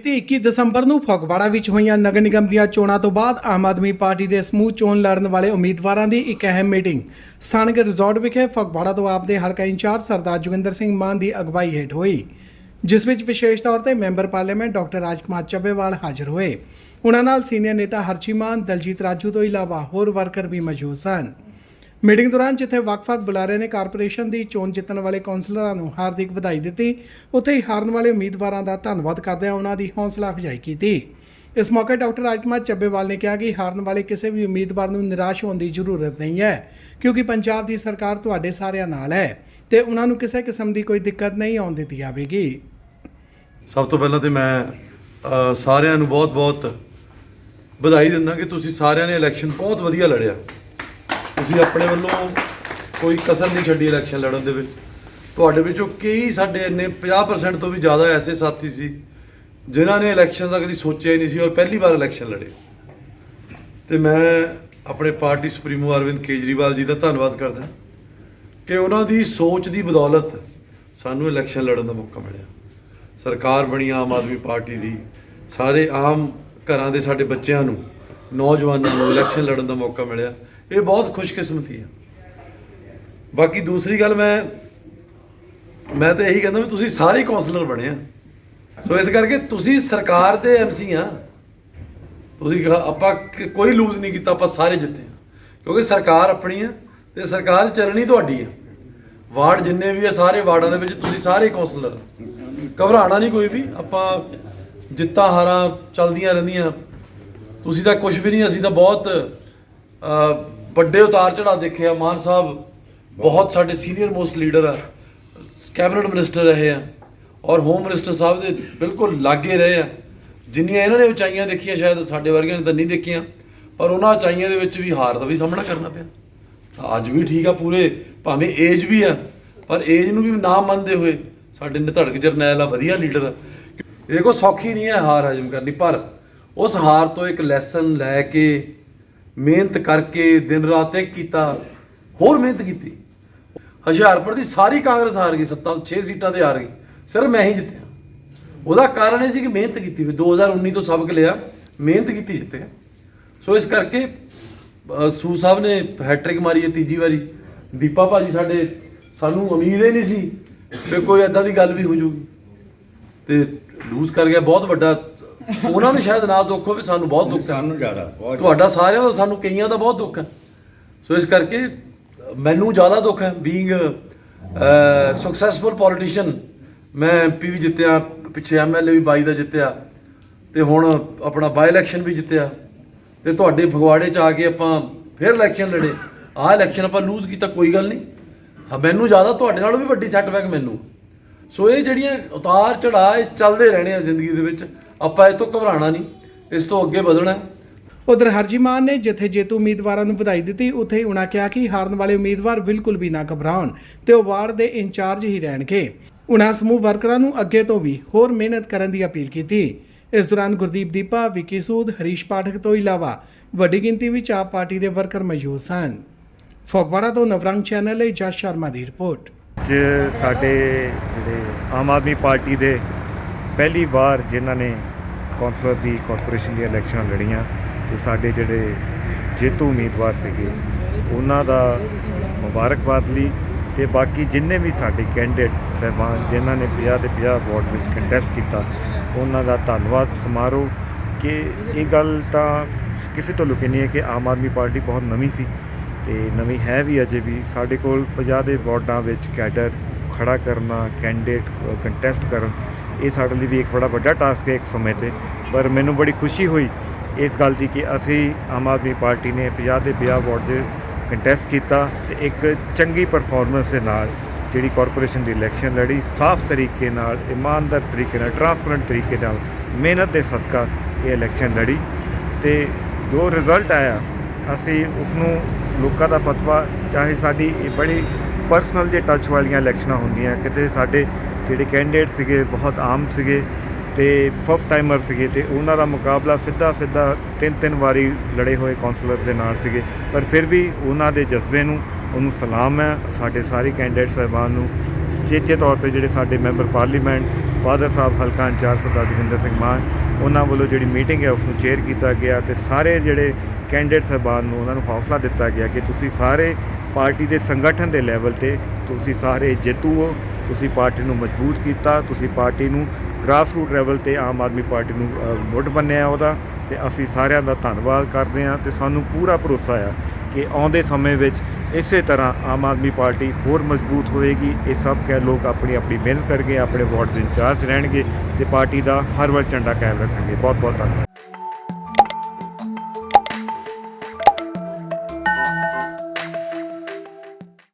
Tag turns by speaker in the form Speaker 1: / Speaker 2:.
Speaker 1: ਬੀਤੀ 21 ਦਸੰਬਰ ਨੂੰ ਫਗਵਾੜਾ ਵਿੱਚ ਹੋਈਆਂ ਨਗਰ ਨਿਗਮ ਦੀਆਂ ਚੋਣਾਂ ਤੋਂ ਬਾਅਦ ਆਮ ਆਦਮੀ ਪਾਰਟੀ ਦੇ ਸਮੂਹ ਚੋਣ ਲੜਨ ਵਾਲੇ ਉਮੀਦਵਾਰਾਂ ਦੀ ਇੱਕ ਅਹਿਮ ਮੀਟਿੰਗ। ਸਥਾਨਕ ਰਿਜ਼ੋਰਟ ਵਿਖੇ ਫਗਵਾੜਾ ਤੋਂ ਆਪ ਦੇ ਹਲਕਾ ਇੰਚਾਰਜ ਸਰਦਾਰ ਜੋਗਿੰਦਰ ਸਿੰਘ ਮਾਨ ਦੀ ਅਗਵਾਈ ਹੇਠ ਹੋਈ। ਜਿਸ ਵਿੱਚ ਵਿਸ਼ੇਸ਼ ਤੌਰ ਤੇ member parliament doctor Rajkumar Chabbewal ਹਾਜ਼ਰ ਹੋਏ। ਉਹਨਾਂ ਨਾਲ ਸੀਨੀਅਰ ਨੇਤਾ ਹਰਚੀ ਮਾਨ, ਦਲਜੀਤ ਰਾਜੂ ਤੋਂ ਇਲਾਵਾ ਹੋਰ ਵਰਕਰ ਵੀ ਮੌਜੂਦ ਸਨ। ਮੀਟਿੰਗ ਦੌਰਾਨ ਜਿੱਥੇ ਵੱਖ-ਵੱਖ ਬੁਲਾਰਿਆਂ ਨੇ ਕਾਰਪੋਰੇਸ਼ਨ ਦੀ ਚੋਣ ਜਿੱਤਣ ਵਾਲੇ ਕੌਂਸਲਰਾਂ ਨੂੰ ਹਾਰਦਿਕ ਵਧਾਈ ਦਿੱਤੀ, ਉੱਥੇ ਹੀ ਹਾਰਨ ਵਾਲੇ ਉਮੀਦਵਾਰਾਂ ਦਾ ਧੰਨਵਾਦ ਕਰਦਿਆਂ ਉਹਨਾਂ ਦੀ ਹੌਸਲਾ ਅਫਜ਼ਾਈ ਕੀਤੀ। ਇਸ ਮੌਕੇ ਡਾਕਟਰ ਰਾਜਕੁਮਾਰ ਚੱਬੇਵਾਲ ਨੇ ਕਿਹਾ ਕਿ ਹਾਰਨ ਵਾਲੇ ਕਿਸੇ ਵੀ ਉਮੀਦਵਾਰ ਨੂੰ ਨਿਰਾਸ਼ ਹੋਣ ਦੀ ਜ਼ਰੂਰਤ ਨਹੀਂ ਹੈ, ਕਿਉਂਕਿ ਪੰਜਾਬ ਦੀ ਸਰਕਾਰ ਤੁਹਾਡੇ ਸਾਰਿਆਂ ਨਾਲ ਹੈ ਤੇ ਉਹਨਾਂ ਨੂੰ ਕਿਸੇ ਕਿਸਮ ਦੀ ਕੋਈ ਦਿੱਕਤ ਨਹੀਂ ਆਉਣ ਦਿੱਤੀ ਜਾਵੇਗੀ।
Speaker 2: ਸਭ ਤੋਂ ਪਹਿਲਾਂ ਤੇ ਮੈਂ ਸਾਰਿਆਂ ਨੂੰ ਬਹੁਤ-ਬਹੁਤ ਵਧਾਈ ਦਿੰਦਾ ਕਿ ਤੁਸੀਂ ਸਾਰਿਆਂ ਨੇ ਇਲੈਕਸ਼ਨ ਬਹੁਤ ਵਧੀਆ ਲੜਿਆ। ਤੁਸੀਂ ਆਪਣੇ ਵੱਲੋਂ ਕੋਈ ਕਸਰ ਨਹੀਂ ਛੱਡੀ ਇਲੈਕਸ਼ਨ ਲੜਨ ਦੇ ਵਿੱਚ। ਤੁਹਾਡੇ ਵਿੱਚੋਂ ਕਈ ਸਾਡੇ ਇੰਨੇ 50% ਤੋਂ ਵੀ ਜ਼ਿਆਦਾ ਐਸੇ ਸਾਥੀ ਸੀ, ਜਿਨ੍ਹਾਂ ਨੇ ਇਲੈਕਸ਼ਨ ਦਾ ਕਦੀ ਸੋਚਿਆ ਹੀ ਨਹੀਂ ਸੀ ਔਰ ਪਹਿਲੀ ਵਾਰ ਇਲੈਕਸ਼ਨ ਲੜੇ। ਤੇ ਮੈਂ ਆਪਣੇ ਪਾਰਟੀ ਸੁਪਰੀਮੋ ਅਰਵਿੰਦ ਕੇਜਰੀਵਾਲ ਜੀ ਦਾ ਧੰਨਵਾਦ ਕਰਦਾ ਕਿ ਉਹਨਾਂ ਦੀ ਸੋਚ ਦੀ ਬਦੌਲਤ ਸਾਨੂੰ ਇਲੈਕਸ਼ਨ ਲੜਨ ਦਾ ਮੌਕਾ ਮਿਲਿਆ। ਸਰਕਾਰ ਬਣੀ ਆਮ ਆਦਮੀ ਪਾਰਟੀ ਦੀ, ਸਾਰੇ ਆਮ ਘਰਾਂ ਦੇ ਸਾਡੇ ਬੱਚਿਆਂ ਨੂੰ, ਨੌਜਵਾਨਾਂ ਨੂੰ ਇਲੈਕਸ਼ਨ ਲੜਨ ਦਾ ਮੌਕਾ ਮਿਲਿਆ। ਇਹ ਬਹੁਤ ਖੁਸ਼ਕਿਸਮਤੀ ਹੈ। ਬਾਕੀ ਦੂਸਰੀ ਗੱਲ ਮੈਂ ਮੈਂ ਤਾਂ ਇਹੀ ਕਹਿੰਦਾ ਵੀ ਤੁਸੀਂ ਸਾਰੇ ਕੌਂਸਲਰ ਬਣੇ ਆ। ਸੋ ਇਸ ਕਰਕੇ ਤੁਸੀਂ ਸਰਕਾਰ ਦੇ ਐਮਸੀ ਆ, ਤੁਸੀਂ ਆਪਾਂ ਕੋਈ ਲੂਜ਼ ਨਹੀਂ ਕੀਤਾ, ਆਪਾਂ ਸਾਰੇ ਜਿੱਤੇ ਆ। ਕਿਉਂਕਿ ਸਰਕਾਰ ਆਪਣੀ ਆ ਤੇ ਸਰਕਾਰ ਚੱਲਣੀ ਤੁਹਾਡੀ ਆ। ਵਾਰਡ ਜਿੰਨੇ ਵੀ ਆ, ਸਾਰੇ ਵਾਰਡਾਂ ਦੇ ਵਿੱਚ ਤੁਸੀਂ ਸਾਰੇ ਕੌਂਸਲਰ ਆ। ਘਬਰਾਉਣਾ ਨਹੀਂ ਕੋਈ ਵੀ, ਆਪਾਂ ਜਿੱਤਾਂ ਹਾਰਾਂ ਚੱਲਦੀਆਂ ਰਹਿੰਦੀਆਂ। ਤੁਸੀਂ ਤਾਂ ਕੁਝ ਵੀ ਨਹੀਂ, ਅਸੀਂ ਤਾਂ ਬਹੁਤ ਵੱਡੇ ਉਤਾਰ ਚੜਾ ਦੇਖਿਆ ਮਾਨ ਸਾਹਿਬ ਬਹੁਤ ਸਾਡੇ ਸੀਨੀਅਰ ਮੋਸਟ ਲੀਡਰ ਆ ਕੈਬਨਿਟ ਮਿਨਿਸਟਰ ਰਹੇ ਆ ਔਰ ਹੋਮ ਮਿਨਿਸਟਰ ਸਾਹਿਬ ਦੇ ਬਿਲਕੁਲ ਲਾਗੇ ਰਹੇ ਆ। ਜਿੰਨੀਆਂ ਇਹਨਾਂ ਨੇ ਉਚਾਈਆਂ ਦੇਖੀਆਂ ਸ਼ਾਇਦ ਸਾਡੇ ਵਰਗਿਆਂ ਨੇ ਤਾਂ ਨਹੀਂ ਦੇਖੀਆਂ ਪਰ ਉਹਨਾਂ ਉਚਾਈਆਂ ਦੇ ਵਿੱਚ ਵੀ ਹਾਰ ਦਾ ਵੀ ਸਾਹਮਣਾ ਕਰਨਾ ਪਿਆ। ਤਾਂ ਅੱਜ ਵੀ ਠੀਕ ਆ ਪੂਰੇ ਭਾਵੇਂ ਏਜ ਵੀ ਆ ਪਰ ਏਜ ਨੂੰ ਵੀ ਨਾ ਮੰਨਦੇ ਹੋਏ ਸਾਡੇ ਨਿਧੜਕ ਜਰਨੈਲ ਆ ਵਧੀਆ ਲੀਡਰ ਆ। ਇਹ ਕੋ ਸੌਖੀ ਨਹੀਂ ਹੈ ਹਾਰ ਹਜਮ ਕਰਨੀ ਪਰ ਉਸ ਹਾਰ ਤੋਂ ਇੱਕ ਲੈਸਨ ਲੈ ਕੇ ਮਿਹਨਤ ਕਰਕੇ ਦਿਨ ਰਾਤ ਇੱਕ ਕੀਤਾ, ਹੋਰ ਮਿਹਨਤ ਕੀਤੀ। ਹੁਸ਼ਿਆਰਪੁਰ ਦੀ ਸਾਰੀ ਕਾਂਗਰਸ ਹਾਰ ਗਈ, ਸੱਤਾਂ 6 ਸੀਟਾਂ ਤੇ ਹਾਰ ਗਈ। ਸਿਰਫ ਮੈਂ ਹੀ ਜਿੱਤਿਆ। ਉਹਦਾ ਕਾਰਨ ਇਹ ਸੀ ਕਿ ਮਿਹਨਤ ਕੀਤੀ ਵੀ 2019 ਤੋਂ ਸਬਕ ਲਿਆ, ਮਿਹਨਤ ਕੀਤੀ ਜਿੱਤਿਆ। ਸੋ ਇਸ ਕਰਕੇ ਸੂ ਸਾਹਿਬ ਨੇ ਹੈਟ੍ਰਿਕ ਮਾਰੀ ਹੈ ਤੀਜੀ ਵਾਰੀ। ਦੀਪਾ ਭਾਜੀ ਸਾਡੇ, ਸਾਨੂੰ ਉਮੀਦ ਹੀ ਨਹੀਂ ਸੀ ਕਿ ਕੋਈ ਐਦਾਂ ਦੀ ਗੱਲ ਵੀ ਹੋ ਜਾਊਗੀ। ਤੇ ਲੂਜ਼ ਕਰ ਗਿਆ, ਬਹੁਤ ਵੱਡਾ ਉਹਨਾਂ ਨੂੰ ਸ਼ਾਇਦ ਨਾ ਦੁੱਖ ਹੋਵੇ ਸਾਨੂੰ ਬਹੁਤ ਦੁੱਖ ਹੈ।
Speaker 3: ਸਾਨੂੰ ਜ਼ਿਆਦਾ ਬਹੁਤ
Speaker 2: ਤੁਹਾਡਾ ਸਾਰਿਆਂ ਦਾ ਸਾਨੂੰ ਕਈਆਂ ਦਾ ਬਹੁਤ ਦੁੱਖ ਹੈ। ਸੋ ਇਸ ਕਰਕੇ ਮੈਨੂੰ ਜ਼ਿਆਦਾ ਦੁੱਖ ਹੈ ਬੀਇੰਗ ਸਕਸੈਸਫੁਲ ਪੋਲੀਟੀਸ਼ੀਅਨ ਮੈਂ ਐਮਪੀ ਵੀ ਜਿੱਤਿਆ ਪਿੱਛੇ ਐਮਐਲਏ ਵੀ 22 ਦਾ ਜਿੱਤਿਆ ਤੇ ਹੁਣ ਆਪਣਾ ਬਾਈ ਇਲੈਕਸ਼ਨ ਵੀ ਜਿੱਤਿਆ। ਤੇ ਤੁਹਾਡੇ ਫਗਵਾੜੇ ਚ ਆ ਕੇ ਆਪਾਂ ਫਿਰ ਇਲੈਕਸ਼ਨ ਲੜੇ। ਆਹ ਇਲੈਕਸ਼ਨ ਆਪਾਂ ਲੂਜ਼ ਕੀਤਾ ਕੋਈ ਗੱਲ ਨਹੀਂ। ਹਾਂ ਮੈਨੂੰ ਜ਼ਿਆਦਾ ਤੁਹਾਡੇ ਨਾਲੋਂ ਵੀ ਵੱਡੀ ਸੈਟਬੈਕ ਮੈਨੂੰ। ਸੋ ਇਹ ਜਿਹੜੀਆਂ ਉਤਾਰ ਚੜਾਅ ਇਹ ਚੱਲਦੇ ਰਹਿਣੇ ਆ ਜ਼ਿੰਦਗੀ ਦੇ ਵਿੱਚ। ਆਪਾਂ ਇਹ ਤੋਂ ਘਬਰਾਣਾ ਨਹੀਂ ਇਸ ਤੋਂ ਅੱਗੇ ਵਧਣਾ ਹੈ।
Speaker 1: ਉਧਰ ਹਰਜੀ ਮਾਨ ਨੇ ਜਿੱਥੇ ਜੇਤੂ ਉਮੀਦਵਾਰਾਂ ਨੂੰ ਵਧਾਈ ਦਿੱਤੀ ਉੱਥੇ ਹੀ ਉਹਨਾਂ ਕਿਹਾ ਕਿ ਹਾਰਨ ਵਾਲੇ ਉਮੀਦਵਾਰ ਬਿਲਕੁਲ ਵੀ ਨਾ ਘਬਰਾਉਣ ਤੇ ਉਹ ਵਾਰਡ ਦੇ ਇੰਚਾਰਜ ਹੀ ਰਹਿਣਗੇ। ਉਹਨਾਂ ਸਮੂਹ ਵਰਕਰਾਂ ਨੂੰ ਅੱਗੇ ਤੋਂ ਵੀ ਹੋਰ ਮਿਹਨਤ ਕਰਨ ਦੀ ਅਪੀਲ ਕੀਤੀ। ਇਸ ਦੌਰਾਨ ਗੁਰਦੀਪ ਦੀਪਾ ਵਿੱਕੀ ਸੂਦ ਹਰੀਸ਼ ਪਾਠਕ ਤੋਂ ਇਲਾਵਾ ਵੱਡੀ ਗਿਣਤੀ ਵਿੱਚ ਆਪ ਪਾਰਟੀ ਦੇ ਵਰਕਰ ਮੌਜੂਦ ਸਨ। ਫਗਵਾੜਾ ਤੋਂ ਨਵਰੰਗ ਚੈਨਲ ਲਈ ਜਸ ਸ਼ਰਮਾ ਦੀ ਰਿਪੋਰਟ।
Speaker 4: ਅੱਜ ਸਾਡੇ ਜਿਹੜੇ ਆਮ ਆਦਮੀ ਪਾਰਟੀ ਦੇ ਪਹਿਲੀ ਵਾਰ ਜਿਨ੍ਹਾਂ ਨੇ ਕੌਂਸਲਰ ਦੀ ਕਾਰਪੋਰੇਸ਼ਨ ਦੀਆਂ ਇਲੈਕਸ਼ਨਾਂ ਲੜੀਆਂ ਤੇ ਸਾਡੇ ਜਿਹੜੇ ਜੇਤੂ ਉਮੀਦਵਾਰ ਸੀਗੇ, ਉਹਨਾਂ ਦਾ ਮੁਬਾਰਕਬਾਦ ਲਈ ਤੇ ਬਾਕੀ ਜਿੰਨੇ ਵੀ ਸਾਡੇ ਕੈਂਡੀਡੇਟ ਸਹਿਬਾਨ, ਜਿਨ੍ਹਾਂ ਨੇ 50 ਦੇ 50 ਵਾਰਡ ਵਿੱਚ ਕੰਟੈਸਟ ਕੀਤਾ, ਉਹਨਾਂ ਦਾ ਧੰਨਵਾਦ ਸਮਾਰੋਹ ਕਿ ਇਹ ਗੱਲ ਤਾਂ ਕਿਸੇ ਤੋਂ ਲੁਕੀ ਨਹੀਂ ਹੈ ਕਿ ਆਮ ਆਦਮੀ ਪਾਰਟੀ ਬਹੁਤ ਨਵੀਂ ਸੀ ਤੇ ਨਵੀਂ ਹੈ ਵੀ ਅਜੇ ਵੀ। ਸਾਡੇ ਕੋਲ 50 ਦੇ ਵਾਰਡਾਂ ਵਿੱਚ ਕੈਡਰ ਖੜਾ ਕਰਨਾ ਕੈਂਡੀਡੇਟ ਕੰਟੈਸਟ ਕਰਨ ਇਹ ਸਾਡੇ ਲਈ ਵੀ ਇੱਕ ਬੜਾ ਵੱਡਾ ਟਾਸਕ ਹੈ ਇੱਕ ਸਮੇਂ ਤੇ। ਪਰ ਮੈਨੂੰ ਬੜੀ ਖੁਸ਼ੀ ਹੋਈ ਇਸ ਗੱਲ ਦੀ ਕਿ ਅਸੀਂ ਆਮ ਆਦਮੀ ਪਾਰਟੀ ਨੇ 50 ਦੇ 50 ਵਾਰਡ ਦੇ ਕੰਟੈਸਟ ਕੀਤਾ ਤੇ ਇੱਕ ਚੰਗੀ ਪਰਫਾਰਮੈਂਸ ਦੇ ਨਾਲ ਜਿਹੜੀ ਕਾਰਪੋਰੇਸ਼ਨ ਦੀ ਇਲੈਕਸ਼ਨ ਲੜੀ, ਸਾਫ਼ ਤਰੀਕੇ ਨਾਲ, ਇਮਾਨਦਾਰ ਤਰੀਕੇ ਨਾਲ ਟਰਾਂਸਪੇਰੈਂਟ ਤਰੀਕੇ ਨਾਲ ਮਿਹਨਤ ਦੇ ਸਦਕਾ ਇਹ ਇਲੈਕਸ਼ਨ ਲੜੀ ਤੇ ਜੋ ਰਿਜ਼ਲਟ ਆਇਆ, ਅਸੀਂ ਉਸ ਨੂੰ ਲੋਕਾਂ ਦਾ ਫਤਵਾ, ਚਾਹੇ ਸਾਡੀ ਇਹ ਬੜੀ ਪਰਸਨਲ ਜੇ ਟੱਚ ਵਾਲੀਆਂ ਇਲੈਕਸ਼ਨਾਂ ਹੁੰਦੀਆਂ, ਕਿਤੇ ਸਾਡੇ ਜਿਹੜੇ ਕੈਂਡੀਡੇਟ ਸੀਗੇ ਬਹੁਤ ਆਮ ਸੀਗੇ ਤੇ ਫਸਟ ਟਾਈਮਰ ਸੀਗੇ ਤੇ ਉਹਨਾਂ ਦਾ ਮੁਕਾਬਲਾ ਸਿੱਧਾ ਸਿੱਧਾ ਤਿੰਨ ਤਿੰਨ ਵਾਰੀ ਲੜੇ ਹੋਏ ਕਾਉਂਸਲਰ ਦੇ ਨਾਲ ਸੀਗੇ, ਪਰ ਫਿਰ ਵੀ ਉਹਨਾਂ ਦੇ ਜਜ਼ਬੇ ਨੂੰ, ਉਹਨੂੰ ਸਲਾਮ ਹੈ, ਸਾਡੇ ਸਾਰੇ ਕੈਂਡੀਡੇਟ ਸਾਹਿਬਾਨ ਨੂੰ। ਚੇਚੇ ਤੌਰ ਤੇ ਜਿਹੜੇ ਸਾਡੇ ਮੈਂਬਰ ਪਾਰਲੀਮੈਂਟ ਫਾਦਰ ਸਾਹਿਬ ਹਲਕਾ ਇੰਚਾਰਜ ਸਰਦਾਰ ਜੋਗਿੰਦਰ ਸਿੰਘ ਮਾਨ, ਉਹਨਾਂ ਵੱਲੋਂ ਜਿਹੜੀ ਮੀਟਿੰਗ ਹੈ ਉਸ ਨੂੰ ਚੇਅਰ ਕੀਤਾ ਗਿਆ ਤੇ ਸਾਰੇ ਜਿਹੜੇ ਕੈਂਡੀਡੇਟ ਸਾਹਿਬਾਨ ਨੂੰ ਉਹਨਾਂ ਨੂੰ ਹੌਸਲਾ ਦਿੱਤਾ ਗਿਆ ਕਿ ਤੁਸੀਂ ਸਾਰੇ ਪਾਰਟੀ ਦੇ ਸੰਗਠਨ ਦੇ ਲੈਵਲ ਤੇ ਤੁਸੀਂ ਸਾਰੇ ਜੇਤੂ ਹੋ, ਤੁਸੀਂ ਪਾਰਟੀ ਨੂੰ ਮਜ਼ਬੂਤ ਕੀਤਾ, ਤੁਸੀਂ ਪਾਰਟੀ ਨੂੰ ਗ੍ਰਾਸਰੂਟ ਲੈਵਲ ਤੇ ਆਮ ਆਦਮੀ ਪਾਰਟੀ ਨੂੰ ਮੁੱਢ ਬੰਨਿਆ ਉਹਦਾ ਤੇ ਅਸੀਂ ਸਾਰਿਆਂ ਦਾ ਧੰਨਵਾਦ ਕਰਦੇ ਹਾਂ ਤੇ ਸਾਨੂੰ ਪੂਰਾ ਭਰੋਸਾ ਆ ਕਿ ਆਉਂਦੇ ਸਮੇਂ ਵਿੱਚ ਇਸੇ ਤਰ੍ਹਾਂ ਆਮ ਆਦਮੀ ਪਾਰਟੀ ਹੋਰ ਮਜ਼ਬੂਤ ਹੋਏਗੀ ਇਹ ਸਭ ਕਹਿ ਲੋਕ ਆਪਣੀ ਆਪਣੀ ਮਿਹਨਤ ਕਰਕੇ ਆਪਣੇ ਵਾਰਡ ਦੇ ਇੰਚਾਰਜ ਰਹਿਣਗੇ ਤੇ ਪਾਰਟੀ ਦਾ ਹਰ ਵਾਰ ਝੰਡਾ ਕਾਇਮ ਰੱਖਣਗੇ। ਬਹੁਤ ਬਹੁਤ ਧੰਨਵਾਦ।